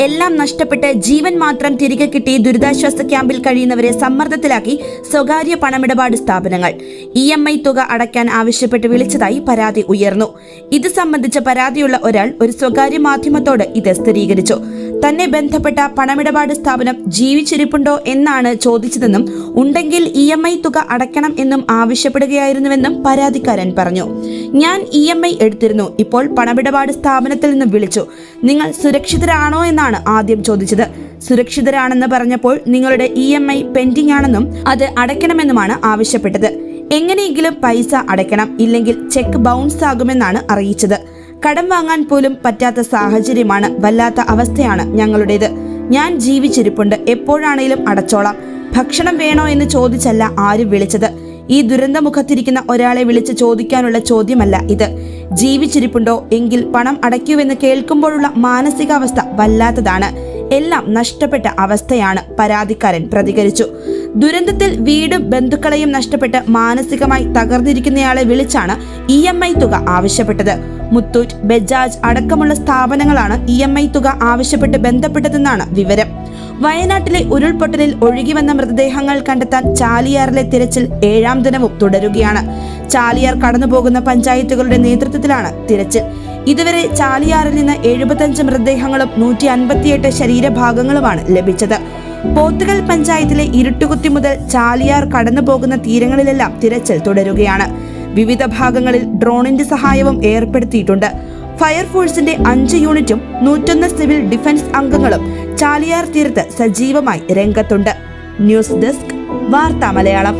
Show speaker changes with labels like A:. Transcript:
A: എല്ലാം നഷ്ടപ്പെട്ട് ജീവൻ മാത്രം തിരികെ കിട്ടി ദുരിതാശ്വാസ ക്യാമ്പിൽ കഴിയുന്നവരെ സമ്മർദ്ദത്തിലാക്കി സ്വകാര്യ പണമിടപാട് സ്ഥാപനങ്ങൾ. ഇ എം ഐ തുക അടയ്ക്കാൻ ആവശ്യപ്പെട്ട് വിളിച്ചതായി പരാതി ഉയർന്നു. ഇത് സംബന്ധിച്ച പരാതിയുള്ള ഒരാൾ ഒരു സ്വകാര്യ മാധ്യമത്തോട് ഇത് സ്ഥിരീകരിച്ചു. തന്നെ ബന്ധപ്പെട്ട പണമിടപാട് സ്ഥാപനം ജീവിച്ചിരിപ്പുണ്ടോ എന്നാണ് ചോദിച്ചതെന്നും ഉണ്ടെങ്കിൽ ഇ എം ഐ തുക അടയ്ക്കണം എന്നും ആവശ്യപ്പെടുകയായിരുന്നുവെന്നും പരാതിക്കാരൻ പറഞ്ഞു. ഞാൻ ഇ എം ഐ എടുത്തിരുന്നു. ഇപ്പോൾ പണമിടപാട് സ്ഥാപനത്തിൽ നിന്ന് വിളിച്ചു. നിങ്ങൾ സുരക്ഷിതരാണോ എന്നാണ് ആദ്യം ചോദിച്ചത്. സുരക്ഷിതരാണെന്ന് പറഞ്ഞപ്പോൾ നിങ്ങളുടെ ഇ എം ഐ പെൻഡിംഗ് ആണെന്നും അത് അടയ്ക്കണമെന്നുമാണ് ആവശ്യപ്പെട്ടത്. എങ്ങനെയെങ്കിലും പൈസ അടയ്ക്കണം. ഇല്ലെങ്കിൽ ചെക്ക് ബൗൺസ് ആകുമെന്നാണ് അറിയിച്ചത്. കടം വാങ്ങാൻ പോലും പറ്റാത്ത സാഹചര്യമാണ് വല്ലാത്ത അവസ്ഥയാണ് ഞങ്ങളുടേത്. ഞാൻ ജീവിച്ചിരിപ്പുണ്ട് എപ്പോഴാണേലും അടച്ചോളാം. ഭക്ഷണം വേണോ എന്ന് ചോദിച്ചല്ല ആരും വിളിച്ചത്. ഈ ദുരന്തമുഖത്തിരിക്കുന്ന ഒരാളെ വിളിച്ച് ചോദിക്കാനുള്ള ചോദ്യമല്ല ഇത്. ജീവിച്ചിരിപ്പുണ്ടോ എങ്കിൽ പണം അടയ്ക്കൂവെന്ന് കേൾക്കുമ്പോഴുള്ള മാനസികാവസ്ഥ വല്ലാത്തതാണ്. എല്ലാം നഷ്ടപ്പെട്ട അവസ്ഥയാണ് പരാതിക്കാരൻ പ്രതികരിച്ചു. ദുരന്തത്തിൽ വീടും ബന്ധുക്കളെയും നഷ്ടപ്പെട്ട് മാനസികമായി തകർന്നിരിക്കുന്നയാളെ വിളിച്ചാണ് ഇ തുക ആവശ്യപ്പെട്ടത്. മുത്തൂറ്റ് ബജാജ് അടക്കമുള്ള സ്ഥാപനങ്ങളാണ് ഇ എം ഐ തുക ആവശ്യപ്പെട്ട് ബന്ധപ്പെട്ടതെന്നാണ് വിവരം. വയനാട്ടിലെ ഉരുൾപൊട്ടലിൽ ഒഴുകിവന്ന മൃതദേഹങ്ങൾ കണ്ടെത്താൻ ചാലിയാറിലെ തിരച്ചിൽ ഏഴാം ദിനവും തുടരുകയാണ്. ചാലിയാർ കടന്നുപോകുന്ന പഞ്ചായത്തുകളുടെ നേതൃത്വത്തിലാണ് തിരച്ചിൽ. ഇതുവരെ ചാലിയാറിൽ നിന്ന് എഴുപത്തഞ്ച് മൃതദേഹങ്ങളും നൂറ്റി അൻപത്തിയെട്ട് ശരീരഭാഗങ്ങളുമാണ് ലഭിച്ചത്. പോത്തുകൽ പഞ്ചായത്തിലെ ഇരുട്ടുകുത്തി മുതൽ ചാലിയാർ കടന്നുപോകുന്ന തീരങ്ങളിലെല്ലാം തിരച്ചിൽ തുടരുകയാണ്. വിവിധ ഭാഗങ്ങളിൽ ഡ്രോണിന്റെ സഹായവും ഏർപ്പെടുത്തിയിട്ടുണ്ട്. ഫയർഫോഴ്സിന്റെ അഞ്ച് യൂണിറ്റും നൂറ്റൊന്ന് സിവിൽ ഡിഫൻസ് അംഗങ്ങളും ചാലിയാർ തീരത്ത് സജീവമായി രംഗത്തുണ്ട്. ന്യൂസ് ഡെസ്ക് വാർത്താ മലയാളം